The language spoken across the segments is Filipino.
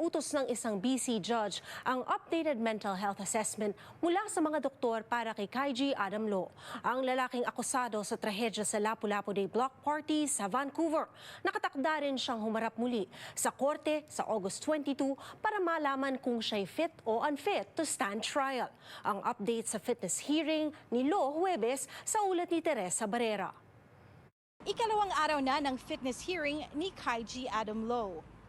Inutos ng isang BC judge ang updated mental health assessment mula sa mga doktor para kay Kaiji Adam Lo, ang lalaking akusado sa trahedya sa Lapu-Lapu Day Block Party sa Vancouver. Nakatakda rin siyang humarap muli sa korte sa August 22 para malaman kung siya'y fit o unfit to stand trial. Ang update sa fitness hearing ni Lo Huwebes sa ulat ni Teresa Barrera. Ikalawang araw na ng fitness hearing ni Kaiji Adam Lowe.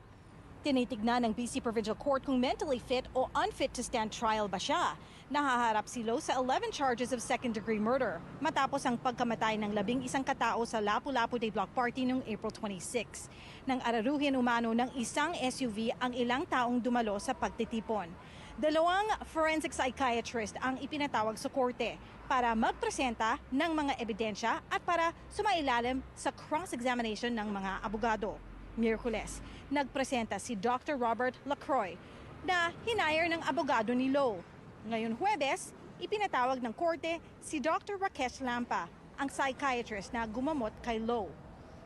Tinitignan ng BC Provincial Court kung mentally fit o unfit to stand trial ba siya. Nahaharap si Lowe sa 11 charges of second-degree murder matapos ang pagkamatay ng labing isang katao sa Lapu-Lapu Day Block Party noong April 26. Nang araruhin umano ng isang SUV ang ilang taong dumalo sa pagtitipon. Dalawang forensic psychiatrist ang ipinatawag sa korte para magpresenta ng mga ebidensya at para sumailalim sa cross-examination ng mga abogado. Miyerkules, nagpresenta si Dr. Robert Lacroix na hinire ng abogado ni Lowe. Ngayon Huwebes, ipinatawag ng korte si Dr. Rakesh Lampa, ang psychiatrist na gumamot kay Lowe.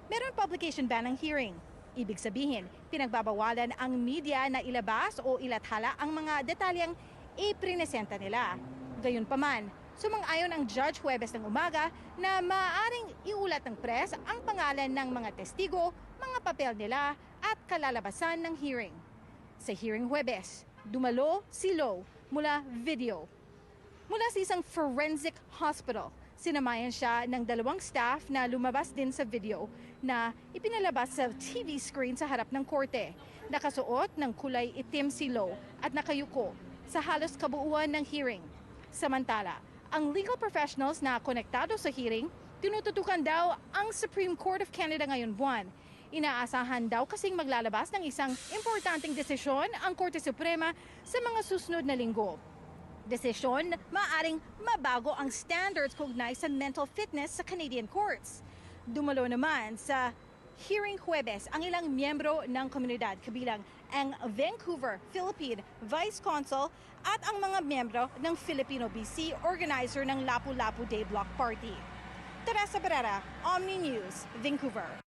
Meron publication ban ng hearing. Ibig sabihin, pinagbabawalan ang media na ilabas o ilathala ang mga detalyang iprinesenta nila. Gayunpaman, sumang-ayon ang Judge Huwebes ng umaga na maaaring iulat ng press ang pangalan ng mga testigo, mga papel nila at kalalabasan ng hearing. Sa hearing Huwebes, dumalo si Lowe mula video Mula sa isang forensic hospital, sinamayan siya ng dalawang staff na lumabas din sa video na ipinalabas sa TV screen sa harap ng korte. Nakasuot ng kulay itim si Lowe at nakayuko sa halos kabuuan ng hearing. Samantala, ang legal professionals na konektado sa hearing, tinututukan daw ang Supreme Court of Canada ngayon buwan. Inaasahan daw kasing maglalabas ng isang importanteng desisyon ang Korte Suprema sa mga susunod na linggo desisyon, maaring mabago ang standards kaugnay sa mental fitness sa Canadian courts. Dumalo naman sa hearing Huwebes ang ilang miyembro ng komunidad kabilang ang Vancouver Philippine Vice Consul at ang mga miyembro ng Filipino BC organizer ng Lapu-Lapu Day Block Party. Teresa Barrera, Omni News, Vancouver.